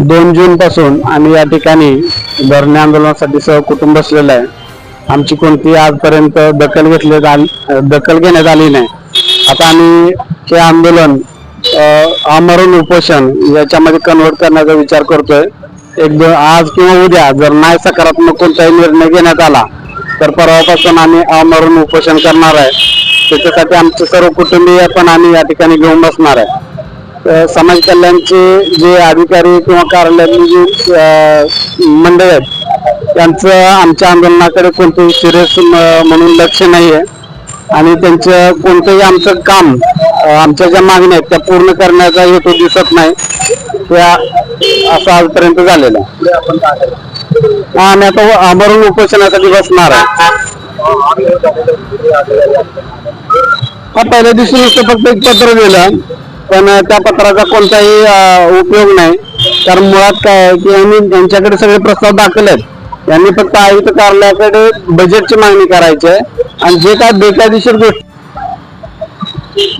दोन जून पासून आम्ही या ठिकाणी धरणे आंदोलनासाठी सहकुटुंब बसलेलं आहे. आमची कोणती आजपर्यंत दखल घेतली दखल घेण्यात आली नाही. आता आम्ही हे आंदोलन अं, आमरण उपोषण याच्यामध्ये कन्वर्ट करण्याचा विचार करतोय. एक दोन आज किंवा उद्या जर नाही सकारात्मक कोणताही निर्णय घेण्यात आला तर परवापासून आम्ही आमरण उपोषण करणार आहे. त्याच्यासाठी आमचे सर्व कुटुंबीय पण आम्ही या ठिकाणी घेऊन बसणार आहे. समाज कल्याणचे जे अधिकारी किंवा कार्यालयातली जे मंडळ आहेत त्यांचं आमच्या आंदोलनाकडे कोणतंही सिरियस म्हणून लक्ष नाही आहे आणि त्यांचं कोणतंही आमचं काम आमच्या ज्या मागण्या आहेत त्या पूर्ण करण्याचा हेतू दिसत नाही. त्या असं आजपर्यंत झालेलं आहे. हा, आम्ही आता आमरण उपोषणासाठी बसणार आहे. हा पहिल्या दिवशी नुसतं फक्त एक पत्र दिलं. पण त्या पत्राचा कोणताही उपयोग नाही. कारण मुळात काय आहे की यांनी यांच्याकडे सगळे प्रस्ताव दाखल आहेत. यांनी फक्त आयुक्त कार्यालयाकडे बजेटची मागणी करायची आहे. आणि जे काय बेकायदेशीर गोष्टी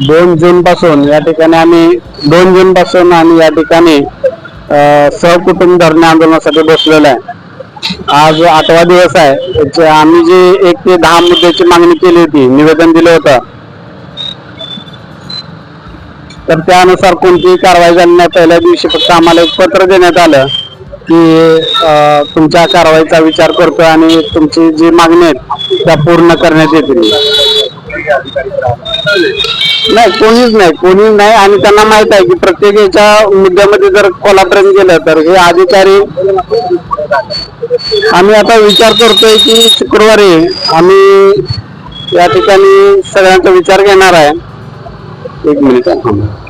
दोन जून पासून या ठिकाणी आम्ही दोन जून पासून आम्ही या ठिकाणी अं, सहकुटुंब धरणे आंदोलनासाठी बसलेलो आहे. आज आठवा दिवस आहे. आम्ही जे एक ते दहा मुद्द्याची मागणी केली होती निवेदन दिलं होतं. तर त्यानुसार कोणतीही कारवाई झाली नाही. पहिल्या दिवशी फक्त आम्हाला एक पत्र देण्यात आलं की तुमच्या कारवाईचा विचार करतोय आणि तुमची जी मागणी आहेत त्या पूर्ण करण्यात येतील. नाही कोणीच नाही कोणीच नाही आणि त्यांना माहीत आहे की प्रत्येक याच्या मुद्द्यामध्ये जर कोल्हापर्यंत गेलं तर हे अधिकारी आम्ही आता विचार करतोय की शुक्रवारी आम्ही या ठिकाणी सगळ्यांचा विचार घेणार आहे. एक मिनिट हा.